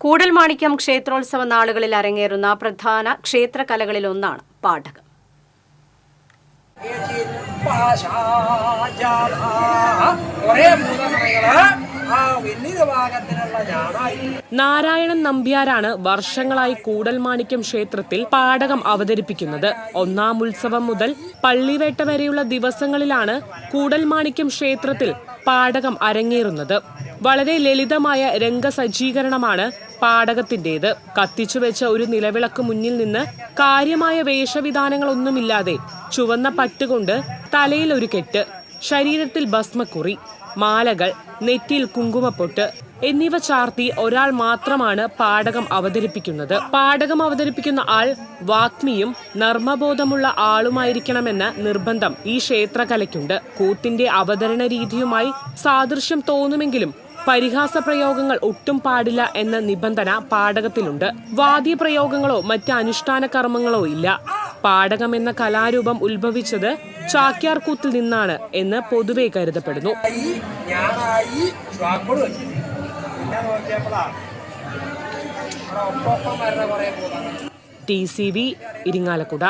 കൂടൽമാണിക്യം ക്ഷേത്രോത്സവ നാളുകളിൽ അരങ്ങേറുന്ന പ്രധാന ക്ഷേത്രകലകളിലൊന്നാണ് പാഠകം. ഒരേ ഭൂതഗണങ്ങൾ നാരായണൻ നമ്പ്യാരാണ് വർഷങ്ങളായി കൂടൽമാണിക്യം ക്ഷേത്രത്തിൽ പാടകം അവതരിപ്പിക്കുന്നത്. ഒന്നാം ഉത്സവം മുതൽ പള്ളിവേട്ട വരെയുള്ള ദിവസങ്ങളിലാണ് കൂടൽമാണിക്യം ക്ഷേത്രത്തിൽ പാടകം അരങ്ങേറുന്നത്. വളരെ ലളിതമായ രംഗസജ്ജീകരണമാണ് കത്തിച്ചു വെച്ച ഒരു നിലവിളക്ക് മുന്നിൽ നിന്ന് കാര്യമായ വേഷവിധാനങ്ങളൊന്നുമില്ലാതെ ചുവന്ന പട്ടുകൊണ്ട് തലയിൽ ഒരു കെട്ട് ശരീരത്തിൽ ഭസ്മക്കുറി മാലകൾ നെറ്റിയിൽ കുങ്കുമപ്പൊട്ട് എന്നിവ ചാർത്തി ഒരാൾ മാത്രമാണ് പാടകം അവതരിപ്പിക്കുന്നത്. പാടകം അവതരിപ്പിക്കുന്ന ആൾ വാഗ്മിയും നർമ്മബോധമുള്ള ആളുമായിരിക്കണമെന്ന നിർബന്ധം ഈ ക്ഷേത്രകലയ്ക്കുണ്ട്. കൂത്തിന്റെ അവതരണ രീതിയുമായി സാദൃശ്യം തോന്നുമെങ്കിലും പരിഹാസ പ്രയോഗങ്ങൾ ഒട്ടും പാടില്ല എന്ന നിബന്ധന പാടകത്തിലുണ്ട് വാദ്യപ്രയോഗങ്ങളോ മറ്റ് അനുഷ്ഠാന കർമ്മങ്ങളോ ഇല്ല. പാടകം എന്ന കലാരൂപം ഉത്ഭവിച്ചത് ചാക്യാർകൂത്തിൽ നിന്നാണ് എന്ന് പൊതുവെ കരുതപ്പെടുന്നു. T C V Irinjalakuda.